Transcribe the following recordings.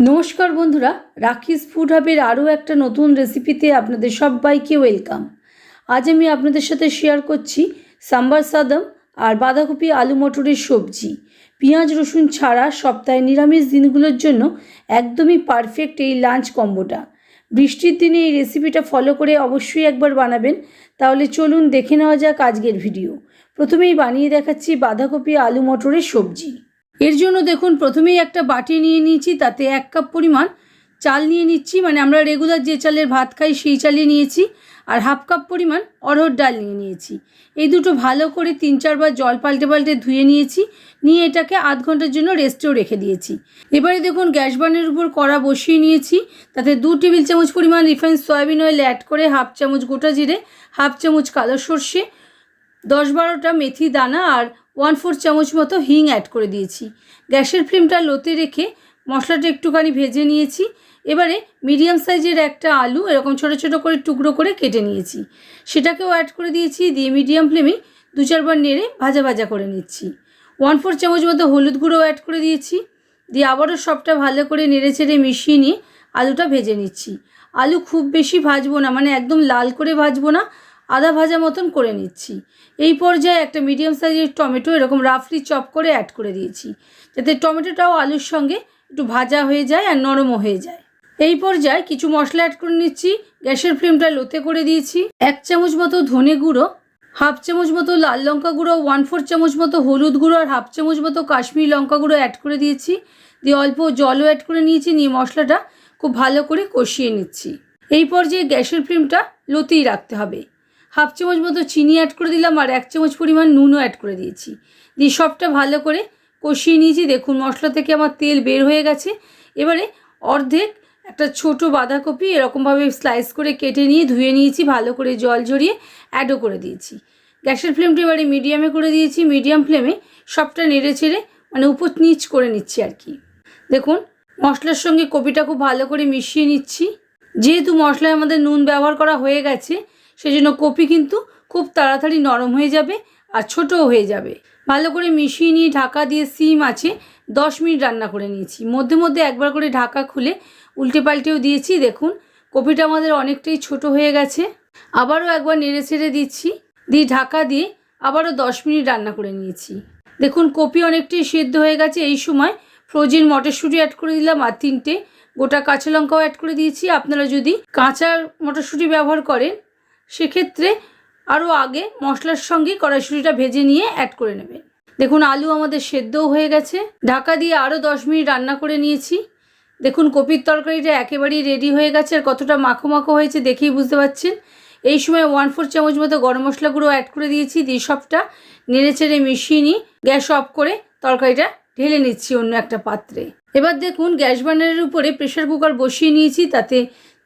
নমস্কার বন্ধুরা রাখিস ফুড হাবের আরও একটা নতুন রেসিপিতে আপনাদের সবাইকে ওয়েলকাম আজ আমি আপনাদের সাথে শেয়ার করছি সাম্বার সাদম আর বাঁধাকপি আলু মটরের সবজি। পেঁয়াজ, রসুন ছাড়া সপ্তাহে নিরামিষ দিনগুলোর জন্য একদমই পারফেক্ট এই লাঞ্চ কম্বোটা বৃষ্টির দিনে এই রেসিপিটা ফলো করে অবশ্যই একবার বানাবেন। তাহলে চলুন দেখে নেওয়া যাক আজকের ভিডিও প্রথমেই বানিয়ে দেখাচ্ছি বাঁধাকপি আলু মটরের সবজি। এর জন্য দেখুন, প্রথমেই একটা বাটি নিয়ে নিয়েছি, তাতে এক কাপ পরিমাণ চাল নিয়ে নিচ্ছি। মানে আমরা রেগুলার যে চালের ভাত খাই, সেই চালই নিয়েছি। আর হাফ কাপ পরিমাণ অরহর ডাল নিয়ে নিয়েছি। এই দুটো ভালো করে তিন চারবার জল পাল্টে পাল্টে ধুয়ে নিয়েছি। নিয়ে এটাকে আধ ঘণ্টার জন্য রেস্টেও রেখে দিয়েছি। এবারে দেখুন, গ্যাস বার্নের উপর কড়া বসিয়ে নিয়েছি। তাতে দু টেবিল চামচ পরিমাণ রিফাইন সয়াবিন অয়েল অ্যাড করে হাফ চামচ গোটা জিরে, হাফ চামচ কালো সর্ষে, দশ বারোটা মেথি দানা আর ওয়ান ফোর চামচ মতো হিং অ্যাড করে দিয়েছি। গ্যাসের ফ্লেমটা লোতে রেখে মশলাটা একটুখানি ভেজে নিয়েছি। এবারে মিডিয়াম সাইজের একটা আলু, এরকম ছোটো ছোটো করে টুকরো করে কেটে নিয়েছি। সেটাকেও অ্যাড করে দিয়েছি, দিয়ে মিডিয়াম ফ্লেমে দু চারবার নেড়ে ভাজা ভাজা করে নিচ্ছি। ওয়ান ফোর চামচ মতো হলুদ গুঁড়ো অ্যাড করে দিয়েছি। দিয়ে আবারও সবটা ভালো করে নেড়ে চেড়ে মিশিয়ে নিয়ে আলুটা ভেজে নিচ্ছি। আলু খুব বেশি ভাজবো না মানে একদম লাল করে ভাজবো না আদা ভাজা মতন করে নিচ্ছি। এই পর্যায়ে একটা মিডিয়াম সাইজের টমেটো এরকম রাফলি চপ করে অ্যাড করে দিয়েছি। যাতে টমেটোটাও আলুর সঙ্গে একটু ভাজা হয়ে যায় আর নরমও হয়ে যায়। এই পর্যায়ে কিছু মশলা অ্যাড করে নিচ্ছি। গ্যাসের ফ্লেমটা লোতে করে দিয়েছি। এক চামচ মতো ধনে গুঁড়ো হাফ চামচ মতো লাল লঙ্কা গুঁড়ো ওয়ান ফোর চামচ মতো হলুদ গুঁড়ো আর হাফ চামচ মতো কাশ্মীরি লঙ্কা গুঁড়ো অ্যাড করে দিয়েছি। দিয়ে অল্প জলও অ্যাড করে নিয়েছি। নিয়ে মশলাটা খুব ভালো করে কষিয়ে নিচ্ছি। এই পর্যায়ে গ্যাসের ফ্লেমটা লোতেই রাখতে হবে। হাফ চামচ মতো চিনি অ্যাড করে দিলাম আর এক চামচ পরিমাণ নুনও অ্যাড করে দিয়েছি। দিয়ে সবটা ভালো করে কষিয়ে নিয়েছি। দেখুন, মশলা থেকে আমার তেল বের হয়ে গেছে। এবারে অর্ধেক একটা ছোট বাঁধাকপি এরকমভাবে স্লাইস করে কেটে নিয়ে ধুয়ে নিয়েছি, ভালো করে জল ঝরিয়ে অ্যাডও করে দিয়েছি। গ্যাসের ফ্লেমটা এবারে মিডিয়ামে করে দিয়েছি। মিডিয়াম ফ্লেমে সবটা নেড়ে ছেড়ে মানে উপর নিচ করে নিচ্ছি আর কি। দেখুন, মশলার সঙ্গে কপিটা খুব ভালো করে মিশিয়ে নিচ্ছি। যেহেতু মশলায় আমাদের নুন ব্যবহার করা হয়ে গেছে সেই জন্য কপি কিন্তু খুব তাড়াতাড়ি নরম হয়ে যাবে আর ছোটও হয়ে যাবে। ভালো করে মিশিয়ে নিয়ে ঢাকা দিয়ে সিম আছে, দশ মিনিট রান্না করে নিয়েছি। মধ্যে মধ্যে একবার করে ঢাকা খুলে উল্টে পাল্টেও দিয়েছি। দেখুন, কপিটা আমাদের অনেকটাই ছোট হয়ে গেছে। আবারও একবার নেড়ে ছেড়ে দিচ্ছি। দিয়ে ঢাকা দিয়ে আবারও দশ মিনিট রান্না করে নিয়েছি। দেখুন, কপি অনেকটাই সেদ্ধ হয়ে গেছে। এই সময় ফ্রোজেন মটরশুঁটি অ্যাড করে দিলাম আর তিনটে গোটা কাঁচা লঙ্কাও অ্যাড করে দিয়েছি। আপনারা যদি কাঁচা মটরশুঁটি ব্যবহার করেন সেক্ষেত্রে আরও আগে মশলার সঙ্গে কড়াইশুঁটিটা ভেজে নিয়ে অ্যাড করে নেবেন দেখুন, আলু আমাদের সেদ্ধও হয়ে গেছে। ঢাকা দিয়ে আরও দশ মিনিট রান্না করে নিয়েছি। দেখুন, কপির তরকারিটা একেবারেই রেডি হয়ে গেছে আর কতটা মাখো মাখো হয়েছে দেখেই বুঝতে পারছেন এই সময় ওয়ান ফোর চামচ মতো গরম মশলা গুঁড়ো অ্যাড করে দিয়েছি, দিয়ে সবটা নেড়ে চেড়ে মিশিয়ে নিয়ে গ্যাস অফ করে তরকারিটা ঢেলে নিচ্ছি অন্য একটা পাত্রে। এবার দেখুন, গ্যাস বার্নারের উপরে প্রেশার কুকার বসিয়ে নিয়েছি, তাতে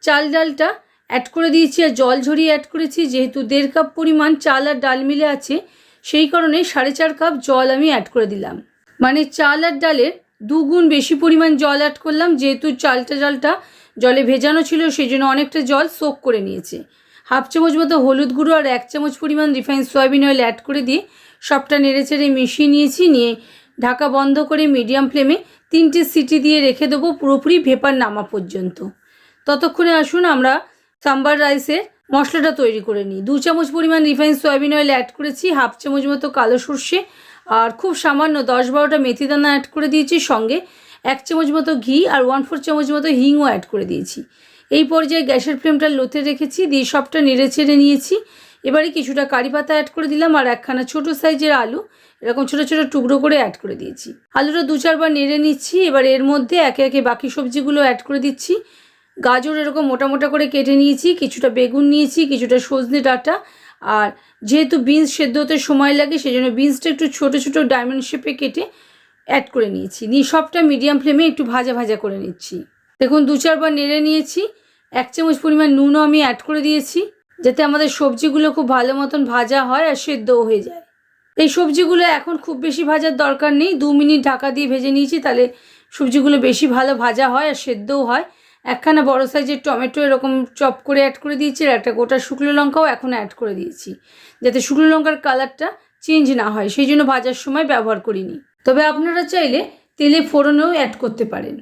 চাল ডালটা অ্যাড করে দিয়েছি আর জল ঝরিয়ে অ্যাড করেছি, যেহেতু দেড় কাপ পরিমাণ চাল আর ডাল মিলে আছে, সেই কারণে সাড়ে চার কাপ জল আমি অ্যাড করে দিলাম। মানে চাল আর ডালের দুগুণ বেশি পরিমাণ জল অ্যাড করলাম, যেহেতু চালটা জলটা জলে ভেজানো ছিল সেই জন্য অনেকটা জল সোক করে নিয়েছে। হাফ চামচ মতো হলুদ গুঁড়ো আর এক চামচ পরিমাণ রিফাইন সয়াবিন অয়েল অ্যাড করে দিয়ে সবটা নেড়ে চেড়ে মিশিয়ে নিয়েছি, নিয়ে ঢাকা বন্ধ করে মিডিয়াম ফ্লেমে তিনটে সিটি দিয়ে রেখে দেবো পুরোপুরি ভেপার নামা পর্যন্ত। ততক্ষণে আসুন, আমরা সাম্বার রাইসের মশলাটা তৈরি করে নিই। দু চামচ পরিমাণ রিফাইন সয়াবিন অয়েল অ্যাড করেছি, হাফ চামচ মতো কালো সর্ষে, আর খুব সামান্য দশ বারোটা মেথি দানা অ্যাড করে দিয়েছি সঙ্গে, এক চামচ মতো ঘি আর ওয়ান ফোর চামচ মতো হিংও অ্যাড করে দিয়েছি। এই পর্যায়ে গ্যাসের ফ্লেমটা লোতে রেখেছি, দিয়ে সবটা নেড়ে ছেড়ে নিয়েছি। এবারে কিছুটা কারি পাতা অ্যাড করে দিলাম, আর একখানা ছোটো সাইজের আলু, এরকম ছোটো ছোটো টুকরো করে অ্যাড করে দিয়েছি। আলুটা দু চারবার নেড়ে নিচ্ছি, এবার এর মধ্যে একে একে বাকি সবজিগুলো অ্যাড করে দিচ্ছি। গাজর এরকম মোটা মোটা করে কেটে নিয়েছি, কিছুটা বেগুন নিয়েছি, কিছুটা সজনে ডাঁটা। আর যেহেতু বিনস সেদ্ধ হতে সময় লাগে সেই জন্য বিনসটা একটু ছোটো ছোটো ডায়মন্ড শেপে কেটে অ্যাড করে নিয়েছি। নিয়ে সবটা মিডিয়াম ফ্লেমে একটু ভাজা ভাজা করে নিচ্ছি। দেখুন, দু চারবার নেড়ে নিয়েছি। এক চামচ পরিমাণ নুনও আমি অ্যাড করে দিয়েছি, যাতে আমাদের সবজিগুলো খুব ভালো মতন ভাজা হয় আর সেদ্ধও হয়ে যায়। এই সবজিগুলো এখন খুব বেশি ভাজার দরকার নেই। দু মিনিট ঢাকা দিয়ে ভেজে নিয়েছি, তাহলে সবজিগুলো বেশি ভালো ভাজা হয় আর সেদ্ধও হয়। একখানা বড় সাইজের টমেটো এরকম চপ করে অ্যাড করে দিয়েছি আর একটা গোটা শুকনো লঙ্কাও এখন অ্যাড করে দিয়েছি, যাতে শুকনো লঙ্কার কালারটা চেঞ্জ না হয়, সেই জন্য ভাজার সময় ব্যবহার করিনি। তবে আপনারা চাইলে তেলে ফোড়নেও অ্যাড করতে পারেন।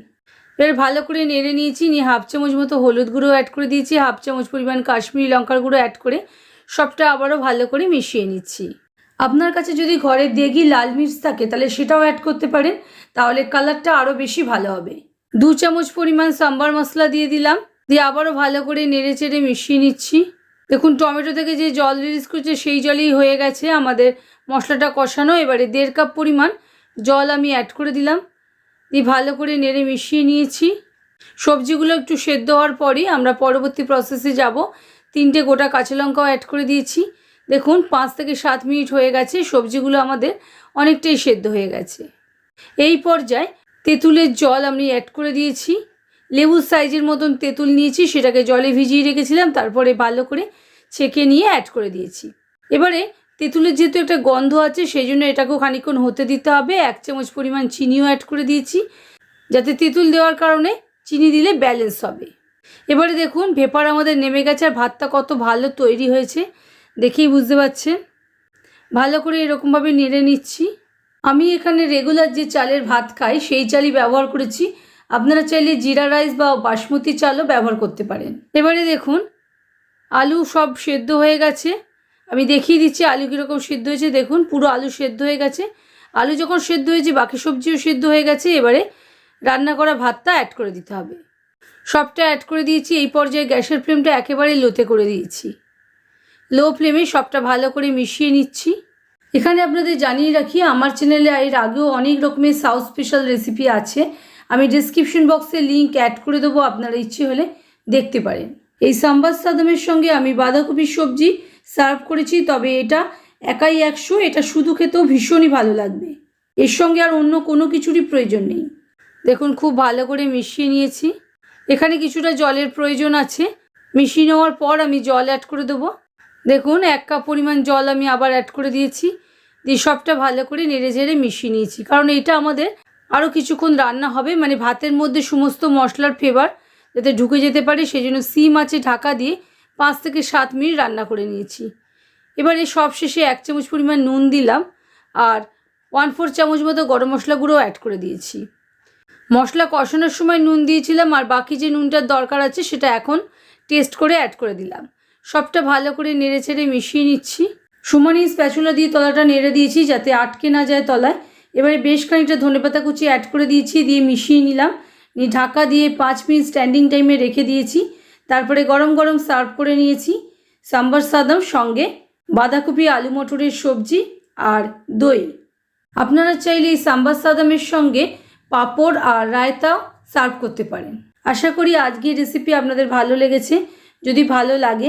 এবার ভালো করে নেড়ে নিয়েছি, নিয়ে হাফ চামচ মতো হলুদ গুঁড়ো অ্যাড করে দিয়েছি হাফ চামচ পরিমাণ কাশ্মীরি লঙ্কার গুঁড়ো অ্যাড করে সবটা আবারও ভালো করে মিশিয়ে নিচ্ছি। আপনার কাছে যদি ঘরে দেগি লাল মির্চ থাকে, তাহলে সেটাও অ্যাড করতে পারেন, তাহলে কালারটা আরও বেশি ভালো হবে। দু চামচ পরিমাণ সাম্বার মশলা দিয়ে দিলাম। দিয়ে আবারও ভালো করে নেড়ে চেড়ে মিশিয়ে নিচ্ছি। দেখুন, টমেটো থেকে যে জল রিলিজ করছে সেই জলেই হয়ে গেছে আমাদের মশলাটা কষানো। এবারে দেড় কাপ পরিমাণ জল আমি অ্যাড করে দিলাম। দিয়ে ভালো করে নেড়ে মিশিয়ে নিয়েছি। সবজিগুলো একটু সেদ্ধ হওয়ার পরই আমরা পরবর্তী প্রসেসে যাব। তিনটে গোটা কাঁচা লঙ্কাও অ্যাড করে দিয়েছি। দেখুন, পাঁচ থেকে সাত মিনিট হয়ে গেছে। সবজিগুলো আমাদের অনেকটাই সেদ্ধ হয়ে গেছে। এই পর্যায়ে তেঁতুলের জল আমি অ্যাড করে দিয়েছি। লেবুর সাইজের মতন তেঁতুল নিয়েছি, সেটাকে জলে ভিজিয়ে রেখেছিলাম, তারপরে ভালো করে ছেঁকে নিয়ে অ্যাড করে দিয়েছি। এবারে তেঁতুলের যেহেতু একটা গন্ধ আছে, সেই জন্য এটাকেও খানিক্ষণ হতে দিতে হবে। এক চামচ পরিমাণ চিনিও অ্যাড করে দিয়েছি, যাতে তেঁতুল দেওয়ার কারণে চিনি দিলে ব্যালেন্স হবে। এবারে দেখুন ভেপার আমাদের নেমে গেছে আর ভাতটা কত ভালো তৈরি হয়েছে, দেখেই বুঝতে পারছেন। ভালো করে এরকমভাবে নেড়ে নিচ্ছি। আমি এখানে রেগুলার যে চালের ভাত খাই, সেই চালই ব্যবহার করেছি। আপনারা চাইলে জিরা রাইস বা বাসমতি চালও ব্যবহার করতে পারেন। এবারে দেখুন, আলু সব সেদ্ধ হয়ে গেছে। আমি দেখিয়ে দিচ্ছি আলু কীরকম সেদ্ধ হয়েছে। দেখুন, পুরো আলু সেদ্ধ হয়ে গেছে। আলু যখন সেদ্ধ হয়েছে, বাকি সবজিও সেদ্ধ হয়ে গেছে। এবারে রান্না করা ভাতটা অ্যাড করে দিতে হবে। সবটা অ্যাড করে দিয়েছি। এই পর্যায়ে গ্যাসের ফ্লেমটা একেবারেই লোতে করে দিয়েছি। লো ফ্লেমে সবটা ভালো করে মিশিয়ে নিচ্ছি। এখানে আপনাদের জানিয়ে রাখি, আমার চ্যানেলে এর আগেও অনেক রকমের সাউথ স্পেশাল রেসিপি আছে। আমি ডিসক্রিপশন বক্সে লিঙ্ক অ্যাড করে দেবো, আপনারা ইচ্ছে হলে দেখতে পারেন। এই সাম্বার সাদমের সঙ্গে আমি বাঁধাকপির সবজি সার্ভ করেছি, তবে এটা একাই একশো, এটা শুধু খেতেও ভীষণই ভালো লাগবে। এর সঙ্গে আর অন্য কোনো কিছুরই প্রয়োজন নেই। দেখুন, খুব ভালো করে মিশিয়ে নিয়েছি। এখানে কিছুটা জলের প্রয়োজন আছে। মিশিয়ে নেওয়ার পর আমি জল অ্যাড করে দেবো। দেখুন, এক কাপ পরিমাণ জল আমি আবার অ্যাড করে দিয়েছি। দিয়ে সবটা ভালো করে নেড়ে ঝেড়ে মিশিয়ে নিয়েছি। কারণ এটা আমাদের আরও কিছুক্ষণ রান্না হবে। মানে ভাতের মধ্যে সমস্ত মশলার ফ্লেভার যাতে ঢুকে যেতে পারে সেই জন্য সিম আছে ঢাকা দিয়ে পাঁচ থেকে সাত মিনিট রান্না করে নিয়েছি। এবারে সব শেষে এক চামচ পরিমাণ নুন দিলাম আর ওয়ান ফোর চামচ মতো গরম মশলা গুঁড়ো অ্যাড করে দিয়েছি। মশলা কষানোর সময় নুন দিয়েছিলাম আর বাকি যে নুনটার দরকার আছে, সেটা এখন টেস্ট করে অ্যাড করে দিলাম। সবটা ভালো করে নেড়ে ছেড়ে মিশিয়ে নিচ্ছি। সুমানি স্প্যাচুলা দিয়ে তলাটা নেড়ে দিয়েছি যাতে আটকে না যায় তলায়। এবারে বেশ খানিকটা ধনেপাতা কুচি অ্যাড করে দিয়েছি, দিয়ে মিশিয়ে নিলাম। নিয়ে ঢাকা দিয়ে পাঁচ মিনিট স্ট্যান্ডিং টাইমে রেখে দিয়েছি। তারপরে গরম গরম সার্ভ করে নিয়েছি। সাম্বার সাদম সঙ্গে বাঁধাকপি, আলু মটরের সবজি আর দই। আপনারা চাইলে এই সাম্বার সাদামের সঙ্গে পাঁপড় আর রায়তাও সার্ভ করতে পারেন। আশা করি আজকের রেসিপি আপনাদের ভালো লেগেছে। যদি ভালো লাগে